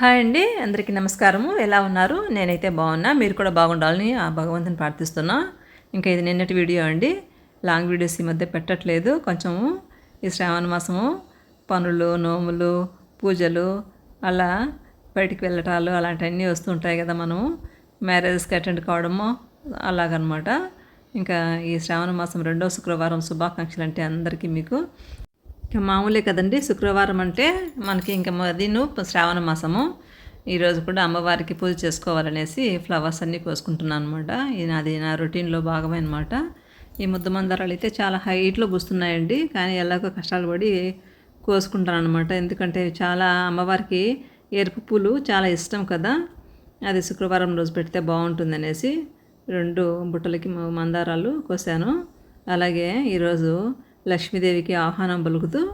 Hi అండి అందరికీ నమస్కారము. ఎలా ఉన్నారు? నేనైతే బాగున్నా. మీరు కూడా బాగుండాలని ఆ భగవంతుని ప్రార్థిస్తున్నా. ఇంకా ఇది నిన్నటి వీడియో అండి. లాంగ్ వీడియోస్ ఈ మధ్య పెట్టట్లేదు. కొంచెము ఈ శ్రావణ మాసము పనులు నోములు పూజలు అలా బయటికి వెళ్ళటాలు అలాంటివన్నీ వస్తుంటాయి కదా మనము. మ్యారేజ్కి అటెండ్ కావడము అలాగనమాట. ఇంకా ఈ శ్రావణ మాసం రెండో శుక్రవారం శుభాకాంక్షలు అంటే అందరికీ మీకు ఇంకా మామూలే కదండి. శుక్రవారం అంటే మనకి ఇంకా మదీను శ్రావణ మాసము. ఈరోజు కూడా అమ్మవారికి పూజ చేసుకోవాలనేసి ఫ్లవర్స్ అన్నీ కోసుకుంటున్నాను అనమాట ఇది నాది నా రొటీన్లో భాగమనమాట ఈ ముద్ద మందారాలు అయితే చాలా హైట్లో పూస్తున్నాయండి. కానీ ఎలాగో కష్టాలు పడి కోసుకుంటాను అనమాట ఎందుకంటే చాలా అమ్మవారికి ఎరుపు పూలు చాలా ఇష్టం కదా. అది శుక్రవారం రోజు పెడితే బాగుంటుంది అనేసి రెండు బుట్టలకి మందారాలు కోసాను. అలాగే ఈరోజు లక్ష్మీదేవికి ఆహ్వానం పలుకుతూ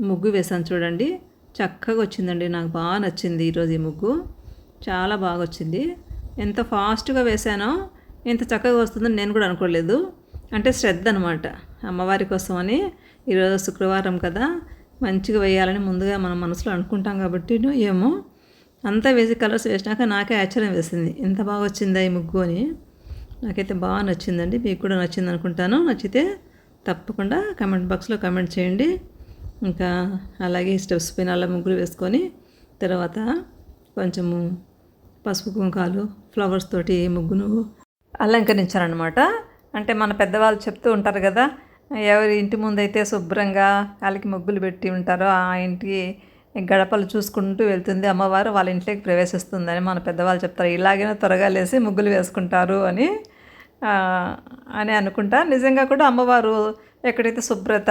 ముగ్గు వేసాను చూడండి. చక్కగా వచ్చిందండి. నాకు బాగా నచ్చింది ఈరోజు ఈ ముగ్గు. చాలా బాగా వచ్చింది. ఎంత ఫాస్ట్గా వేశానో ఎంత చక్కగా వస్తుందని నేను కూడా అనుకోలేదు. అంటే శ్రద్ధ అనమాట అమ్మవారి కోసం అని ఈరోజు శుక్రవారం కదా. మంచిగా వేయాలని ముందుగా మనం మనసులో అనుకుంటాం కాబట్టి ఏమో. అంతా వేసి కలర్స్ వేసినాక నాకే ఆశ్చర్యం వేసింది. ఎంత బాగా వచ్చిందా ఈ ముగ్గు అని. నాకైతే బాగా నచ్చిందండి. మీకు కూడా నచ్చింది అనుకుంటాను. నచ్చితే తప్పకుండా కమెంట్ బాక్స్లో కమెంట్ చేయండి. ఇంకా అలాగే స్టెప్స్ పైన అలా ముగ్గులు వేసుకొని తర్వాత కొంచెము పసుపు కుంకాలు ఫ్లవర్స్ తోటి ముగ్గును అలంకరించారనమాట అంటే మన పెద్దవాళ్ళు చెప్తూ ఉంటారు కదా ఎవరి ఇంటి ముందైతే శుభ్రంగా వాళ్ళకి ముగ్గులు పెట్టి ఉంటారో ఆ ఇంటికి గడపలు చూసుకుంటూ వెళ్తుంది అమ్మవారు వాళ్ళ ఇంట్లోకి ప్రవేశిస్తుందని మన పెద్దవాళ్ళు చెప్తారు. ఇలాగైనా త్వరగా లేసి ముగ్గులు వేసుకుంటారు అని అని అనుకుంటా. నిజంగా కూడా అమ్మవారు ఎక్కడైతే శుభ్రత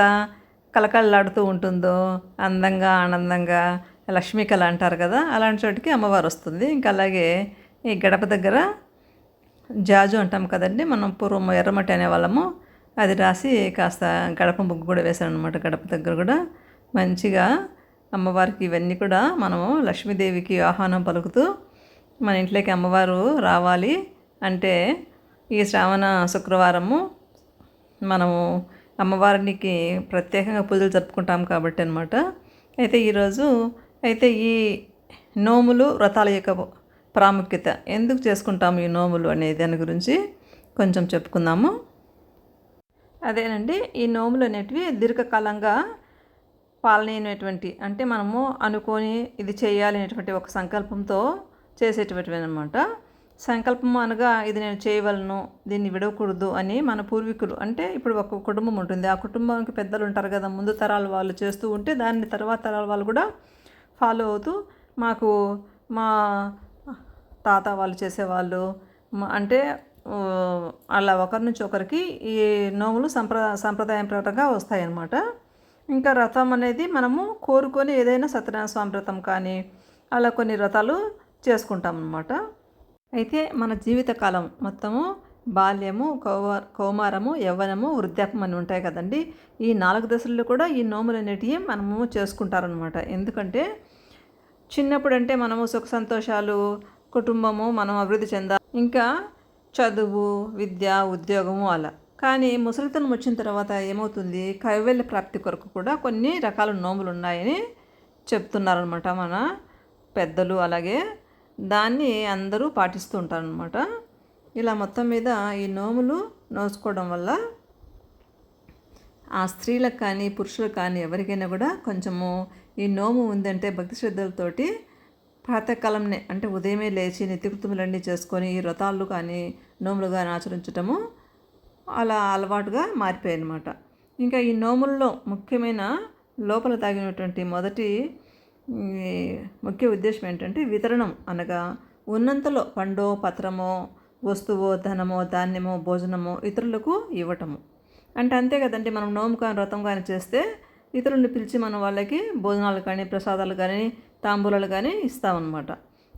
కలకళ్ళాడుతూ ఉంటుందో అందంగా ఆనందంగా లక్ష్మీ కళ అంటారు కదా అలాంటి చోటికి అమ్మవారు వస్తుంది. ఇంకా అలాగే ఈ గడప దగ్గర జాజు అంటాం కదండి మనం పూర్వం ఎర్రమట్టి అనేవాళ్ళము అది రాసి కాస్త గడప ముగ్గు కూడా వేశాను అనమాట గడప దగ్గర కూడా. మంచిగా అమ్మవారికి ఇవన్నీ కూడా మనము లక్ష్మీదేవికి ఆహ్వానం పలుకుతూ మన ఇంట్లోకి అమ్మవారు రావాలి అంటే ఈ శ్రావణ శుక్రవారము మనము అమ్మవారికి ప్రత్యేకంగా పూజలు జరుపుకుంటాం కాబట్టి అనమాట అయితే ఈరోజు అయితే ఈ నోములు వ్రతాల యొక్క ప్రాముఖ్యత ఎందుకు చేసుకుంటాము ఈ నోములు అనే దాని గురించి కొంచెం చెప్పుకుందాము. అదేనండి ఈ నోములు అనేటివి దీర్ఘకాలంగా పాలనైనటువంటి అంటే మనము అనుకొని ఇది చేయాలి అనేటువంటి ఒక సంకల్పంతో చేసేటువంటివి అనమాట సంకల్పం అనగా ఇది నేను చేయవలను దీన్ని విడవకూడదు అని మన పూర్వీకులు అంటే ఇప్పుడు ఒక కుటుంబం ఉంటుంది. ఆ కుటుంబానికి పెద్దలు ఉంటారు కదా ముందు తరాల వాళ్ళు చేస్తూ ఉంటే దాన్ని తర్వాత తరాల వాళ్ళు కూడా ఫాలో అవుతూ మాకు మా తాత వాళ్ళు చేసేవాళ్ళు. అంటే అలా ఒకరి నుంచి ఒకరికి ఈ నోములు సంప్ర సంప్రదాయం ప్రకారంగా వస్తాయన్నమాట. ఇంకా రథం అనేది మనము కోరుకొని ఏదైనా సత్యనారాయణ స్వామి వ్రతం కానీ అలా కొన్ని వ్రతాలు చేసుకుంటాం అన్నమాట అయితే మన జీవితకాలం మొత్తము బాల్యము కౌవ కౌమారము యవ్వనము వృద్ధాపం అని ఉంటాయి కదండి. ఈ నాలుగు దశల్లో కూడా ఈ నోములు అనేటివి మనము చేసుకుంటారనమాట ఎందుకంటే చిన్నప్పుడు అంటే మనము సుఖ సంతోషాలు కుటుంబము మనం అభివృద్ధి చెందా ఇంకా చదువు విద్య ఉద్యోగము అలా. కానీ ముసలితనం వచ్చిన తర్వాత ఏమవుతుంది? కైవల్య ప్రాప్తి కొరకు కూడా కొన్ని రకాల నోములు ఉన్నాయని చెప్తున్నారనమాట మన పెద్దలు. అలాగే దాన్ని అందరూ పాటిస్తూ ఉంటారనమాట ఇలా మొత్తం మీద ఈ నోములు నోసుకోవడం వల్ల ఆ స్త్రీలకు కానీ పురుషులకు కానీ ఎవరికైనా కూడా కొంచెము ఈ నోము ఉందంటే భక్తి శ్రద్ధలతోటి ప్రాతకాలంనే అంటే ఉదయమే లేచి నిత్యకృతములన్నీ చేసుకొని ఈ వ్రతాలు కానీ నోములు కానీ ఆచరించటము అలా అలవాటుగా మారిపోయాయి అనమాట ఇంకా ఈ నోముల్లో ముఖ్యమైన లోపల తాగినటువంటి మొదటి ముఖ్య ఉద్దేశం ఏంటంటే వితరణం అనగా ఉన్నంతలో పండో పత్రమో వస్తువో ధనమో ధాన్యమో భోజనమో ఇతరులకు ఇవ్వటము. అంటే అంతే కదండి మనం నోము కానీ వ్రతం కానీ చేస్తే ఇతరుల్ని పిలిచి మనం వాళ్ళకి భోజనాలు కానీ ప్రసాదాలు కానీ తాంబూలాలు కానీ ఇస్తామన్నమాట.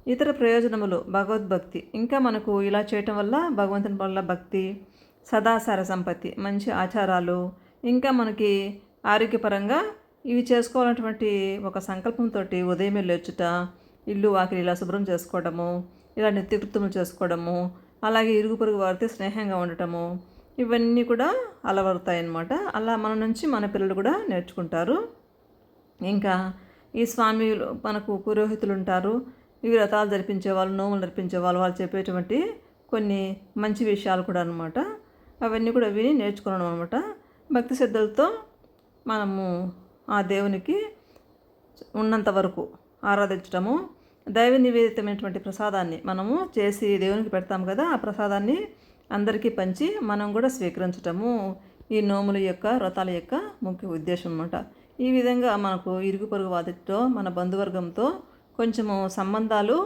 ఇతర ప్రయోజనములు భగవద్భక్తి. ఇంకా మనకు ఇలా చేయటం వల్ల భగవంతుని వల్ల భక్తి సదాచార సంపత్తి మంచి ఆచారాలు ఇంకా మనకి ఆరోగ్యపరంగా ఇవి చేసుకోవాలన్నటువంటి ఒక సంకల్పంతో ఉదయమే లేచుట ఇల్లు వాకిలి ఇలా శుభ్రం చేసుకోవడము ఇలా నిత్యకృత్యములు చేసుకోవడము అలాగే ఇరుగు పొరుగు వారితో స్నేహంగా ఉండటము ఇవన్నీ కూడా అలవడతాయి అన్నమాట అలా మన నుంచి మన పిల్లలు కూడా నేర్చుకుంటారు. ఇంకా ఈ స్వామిలు మనకు పురోహితులు ఉంటారు ఈ వ్రతాలు జరిపించే వాళ్ళు నోములు జరిపించే వాళ్ళు వాళ్ళు చెప్పేటువంటి కొన్ని మంచి విషయాలు కూడా అనమాట అవన్నీ కూడా విని నేర్చుకున్నాం అనమాట భక్తి శ్రద్ధలతో మనము ఆ దేవునికి ఉన్నంత వరకు ఆరాధించటము. దైవ నివేదితమైనటువంటి ప్రసాదాన్ని మనము చేసి దేవునికి పెడతాం కదా ఆ ప్రసాదాన్ని అందరికీ పంచి మనం కూడా స్వీకరించటము. ఈ నోముల యొక్క వ్రతాల యొక్క ముఖ్య ఉద్దేశం అన్నమాట. ఈ విధంగా మనకు ఇరుగు పొరుగు వాదితో మన బంధువర్గంతో కొంచెము సంబంధాలు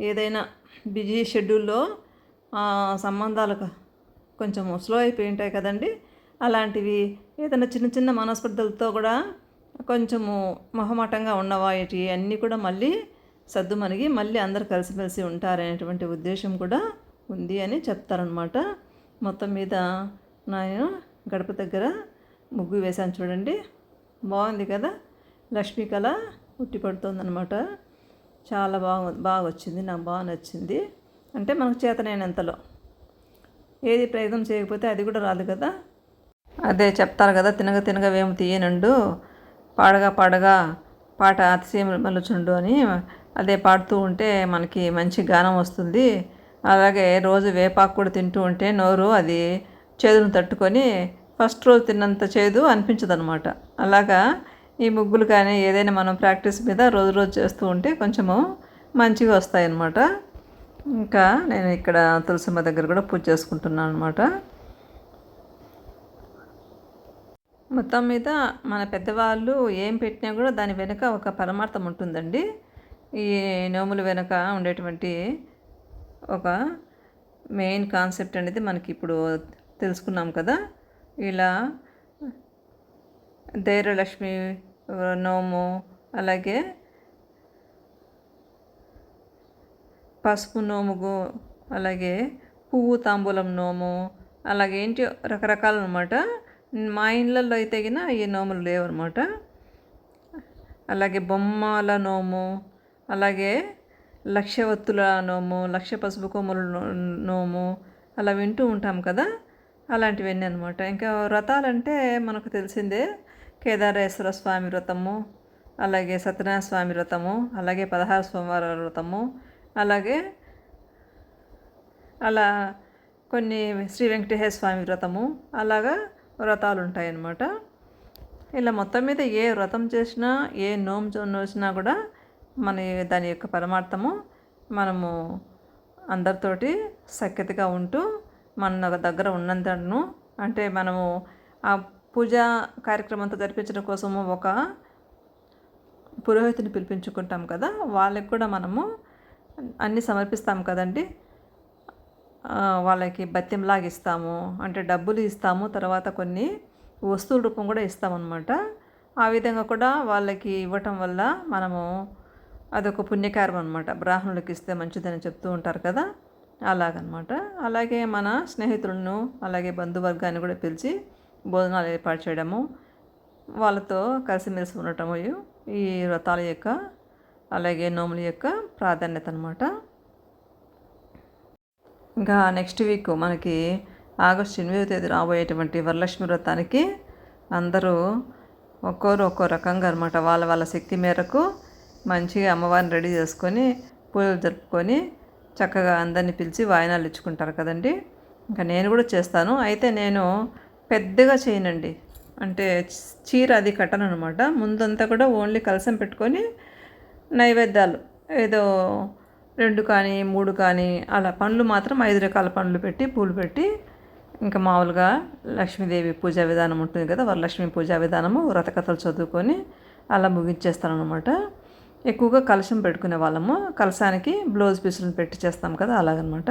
ఏదైనా బిజీ షెడ్యూల్లో సంబంధాలు కొంచెము స్లో అయిపోయి ఉంటాయి కదండి. అలాంటివి ఏదైనా చిన్న చిన్న మనస్పర్ధలతో కూడా కొంచెము మొహమాటంగా ఉన్నవాటి అన్నీ కూడా మళ్ళీ సర్దు మళ్ళీ అందరు కలిసిమెలిసి ఉంటారనేటువంటి ఉద్దేశం కూడా ఉంది అని చెప్తారనమాట మొత్తం మీద నేను గడప దగ్గర ముగ్గు వేశాను చూడండి. బాగుంది కదా? లక్ష్మీ కళ ఉట్టి పడుతుందనమాట చాలా బాగు బాగా వచ్చింది నాకు బాగా నచ్చింది. అంటే మనకు చేతనైనంతలో. ఏది ప్రయత్నం చేయకపోతే అది కూడా రాదు కదా? అదే చెప్తారు కదా తినగ తినగ వేము తీయనండు. పాడగా పాడగా పాట అతిశయమలుచుండు అని అదే పాడుతూ ఉంటే మనకి మంచి గానం వస్తుంది. అలాగే రోజు వేపాకు కూడా తింటూ ఉంటే నోరు అది చేదును తట్టుకొని ఫస్ట్ రోజు తిన్నంత చేదు అనిపించదు అనమాట అలాగా ఈ ముగ్గులు కానీ ఏదైనా మనం ప్రాక్టీస్ మీద రోజు రోజు చేస్తూ ఉంటే కొంచెము మంచిగా వస్తాయన్నమాట. ఇంకా నేను ఇక్కడ తులసమ్మ దగ్గర కూడా పూజ చేసుకుంటున్నాను అనమాట మొత్తం మీద మన పెద్దవాళ్ళు ఏం పెట్టినా కూడా దాని వెనుక ఒక పరమార్థం ఉంటుందండి. ఈ నోముల వెనుక ఉండేటువంటి ఒక మెయిన్ కాన్సెప్ట్ అనేది మనకి ఇప్పుడు తెలుసుకున్నాం కదా. ఇలా ధైర్యలక్ష్మి నోము అలాగే పసుపు నోము అలాగే పువ్వు తాంబూలం నోము అలాగే ఏంటి రకరకాలన్నమాట. మా ఇళ్ళల్లో అయితే గిన ఈ నోములు లేవన్నమాట. అలాగే బొమ్మల నోము అలాగే లక్ష్యవత్తుల నోము లక్ష పసుపు కొమ్మల నోము అలా వింటూ ఉంటాం కదా అలాంటివన్నీ అనమాట ఇంకా వ్రతాలంటే మనకు తెలిసిందే కేదారేశ్వర స్వామి వ్రతము అలాగే సత్యనారాయణ స్వామి వ్రతము అలాగే పదహారు సోమవార వ్రతము అలాగే అలా కొన్ని శ్రీ వెంకటేశ్వర స్వామి వ్రతము అలాగా వ్రతాలు ఉంటాయన్నమాట ఇలా మొత్తం మీద ఏ వ్రతం చేసినా ఏ నోమ్ నోసినా కూడా మన దాని యొక్క పరమార్థము మనము అందరితోటి సఖ్యతగా ఉంటూ మన దగ్గర ఉన్నంతను అంటే మనము ఆ పూజా కార్యక్రమంతో జరిపించడం కోసము ఒక పురోహితుని పిలిపించుకుంటాం కదా వాళ్ళకి కూడా మనము అన్నీ సమర్పిస్తాం కదండి. వాళ్ళకి బత్యంలాగా ఇస్తాము. అంటే డబ్బులు ఇస్తాము. తర్వాత కొన్ని వస్తువుల రూపం కూడా ఇస్తామన్నమాట. ఆ విధంగా కూడా వాళ్ళకి ఇవ్వటం వల్ల మనము అదొక పుణ్యకారం అనమాట బ్రాహ్మణులకు ఇస్తే మంచిదని చెప్తూ ఉంటారు కదా. అలాగనమాట అలాగే మన స్నేహితులను అలాగే బంధువర్గాన్ని కూడా పిలిచి భోజనాలు ఏర్పాటు చేయడము వాళ్ళతో కలిసిమెలిసి ఉండటము ఈ వ్రతాల యొక్క అలాగే నోముల యొక్క ప్రాధాన్యత అనమాట ఇంకా నెక్స్ట్ వీక్ మనకి ఆగస్టు ఎనిమిదవ తేదీ రాబోయేటువంటి వరలక్ష్మి వ్రతానికి అందరూ ఒక్కోరు ఒక్కో రకంగా అనమాట వాళ్ళ వాళ్ళ శక్తి మేరకు మంచిగా అమ్మవారిని రెడీ చేసుకొని పూజలు జరుపుకొని చక్కగా అందరిని పిలిచి వాయినాలు ఇచ్చుకుంటారు కదండి. ఇంకా నేను కూడా చేస్తాను. అయితే నేను పెద్దగా చేయనండి. అంటే చీర అది కట్టను అనమాట ముందంతా కూడా ఓన్లీ కలసం పెట్టుకొని నైవేద్యాలు. ఏదో రెండు కానీ మూడు కానీ అలా పండ్లు మాత్రం ఐదు రకాల పండ్లు పెట్టి పూలు పెట్టి ఇంకా మామూలుగా లక్ష్మీదేవి పూజా విధానం ఉంటుంది కదా వరలక్ష్మి పూజా విధానము వ్రతకథలు చదువుకొని అలా ముగించేస్తామనమాట ఎక్కువగా కలశం పెట్టుకునే వాళ్ళము. కలశానికి బ్లౌజ్ పీసులను పెట్టి చేస్తాం కదా అలాగనమాట.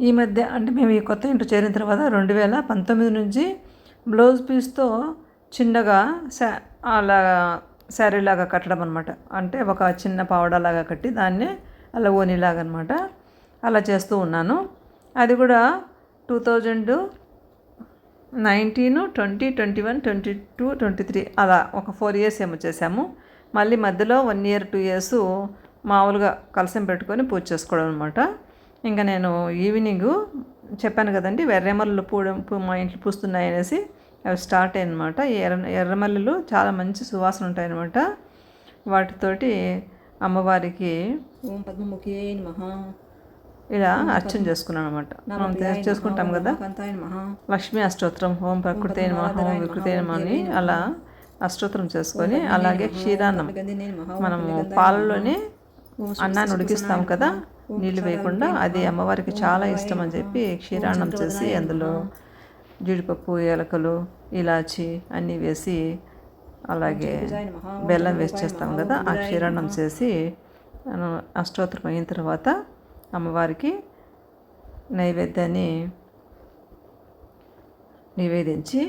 ఈ మధ్య అంటే మేము ఈ కొత్త ఇంటి చేరిన తర్వాత రెండు వేల పంతొమ్మిది నుంచి బ్లౌజ్ పీస్తో చిన్నగా శా అలా శారీలాగా కట్టడం అనమాట అంటే ఒక చిన్న పావడలాగా కట్టి దాన్ని అలా ఓనిలాగనమాట. అలా చేస్తూ ఉన్నాను. అది కూడా two thousand nineteen twenty twenty one twenty two twenty three అలా ఒక ఫోర్ ఇయర్స్ ఏమో చేసాము మళ్ళీ మధ్యలో వన్ ఇయర్ టూ ఇయర్స్ మామూలుగా కలసం పెట్టుకొని పూజ చేసుకోవడం అనమాట ఇంకా నేను ఈవినింగ్ చెప్పాను కదండి వెర్రెమల్లు పూ మా ఇంట్లో పూస్తున్నాయి అనేసి అవి స్టార్ట్ అయ్యనమాట ఎర్ర ఎర్రమల్లెలు చాలా మంచి సువాసన ఉంటాయన్నమాట. వాటితోటి అమ్మవారికి ఓం పద్మముఖి నమః. ఇలా అర్చన చేసుకున్నాను అనమాట మనం చేసుకుంటాం కదా. లక్ష్మీ అష్టోత్తరం హోం ప్రకృతి నమ హోం వికృతి అని అలా అష్టోత్తరం చేసుకొని అలాగే క్షీరాన్నం. మనము పాలలోనే అన్నాన్ని ఉడికిస్తాం కదా. నీళ్ళు వేయకుండా అది అమ్మవారికి చాలా ఇష్టం అని చెప్పి క్షీరాన్నం చేసి అందులో జీడిపప్పు ఏలకలు ఇలాచి అన్నీ వేసి అలాగే బెల్లం వేసి చేస్తాం కదా ఆ క్షీరాన్నం చేసి అష్టోత్తరం అయిన తర్వాత అమ్మవారికి నైవేద్యాన్ని నివేదించి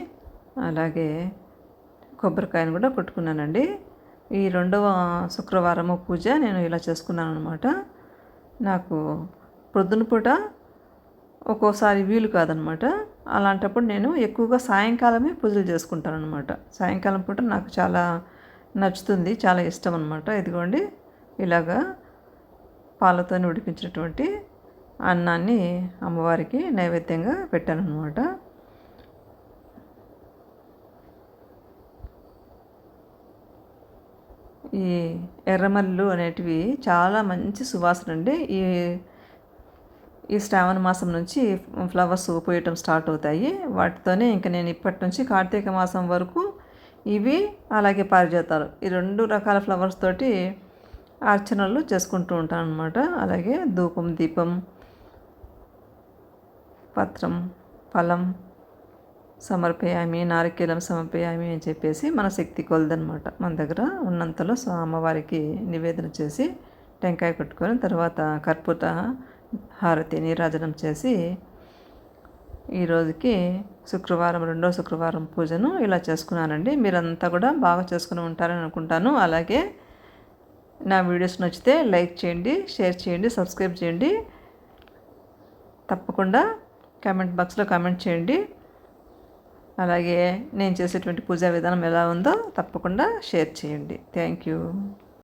అలాగే కొబ్బరికాయను కూడా కొట్టుకున్నానండి. ఈ రెండవ శుక్రవారము పూజ నేను ఇలా చేసుకున్నాను అనమాట నాకు ప్రొద్దున పూట ఒక్కోసారి వీలు కాదనమాట అలాంటప్పుడు నేను ఎక్కువగా సాయంకాలమే పూజలు చేసుకుంటాను అనమాట సాయంకాలం పూట నాకు చాలా నచ్చుతుంది చాలా ఇష్టం అనమాట ఇదిగోండి ఇలాగా పాలతో ఉడికించినటువంటి అన్నాన్ని అమ్మవారికి నైవేద్యంగా పెట్టాను అనమాట ఈ ఎర్రమల్లు అనేటివి చాలా మంచి సువాసన అండి. ఈ ఈ శ్రావణ మాసం నుంచి ఫ్లవర్స్ పోయటం స్టార్ట్ అవుతాయి. వాటితోనే ఇంకా నేను ఇప్పటి నుంచి కార్తీక మాసం వరకు ఇవి అలాగే పారిజాతాలు. ఈ రెండు రకాల ఫ్లవర్స్ తోటి అర్చనలు చేసుకుంటూ ఉంటాను అనమాట అలాగే ధూపం దీపం పత్రం ఫలం సమర్పయామి నారికేలం సమర్పయామి అని చెప్పేసి మన శక్తి కొలదనమాట మన దగ్గర ఉన్నంతలో స్వ- అమ్మవారికి నివేదన చేసి టెంకాయ కొట్టుకొని తర్వాత కర్పూర హారతి నీరాజనం చేసి ఈరోజుకి శుక్రవారం రెండో శుక్రవారం పూజను ఇలా చేసుకున్నానండి. మీరంతా కూడా బాగా చేసుకుని ఉంటారని అనుకుంటాను. అలాగే నా వీడియోస్ నచ్చితే లైక్ చేయండి షేర్ చేయండి సబ్స్క్రైబ్ చేయండి. తప్పకుండా కామెంట్ బాక్స్లో కామెంట్ చేయండి. అలాగే నేను చేసేటువంటి పూజా విధానం ఎలా ఉందో తప్పకుండా షేర్ చేయండి. Thank you.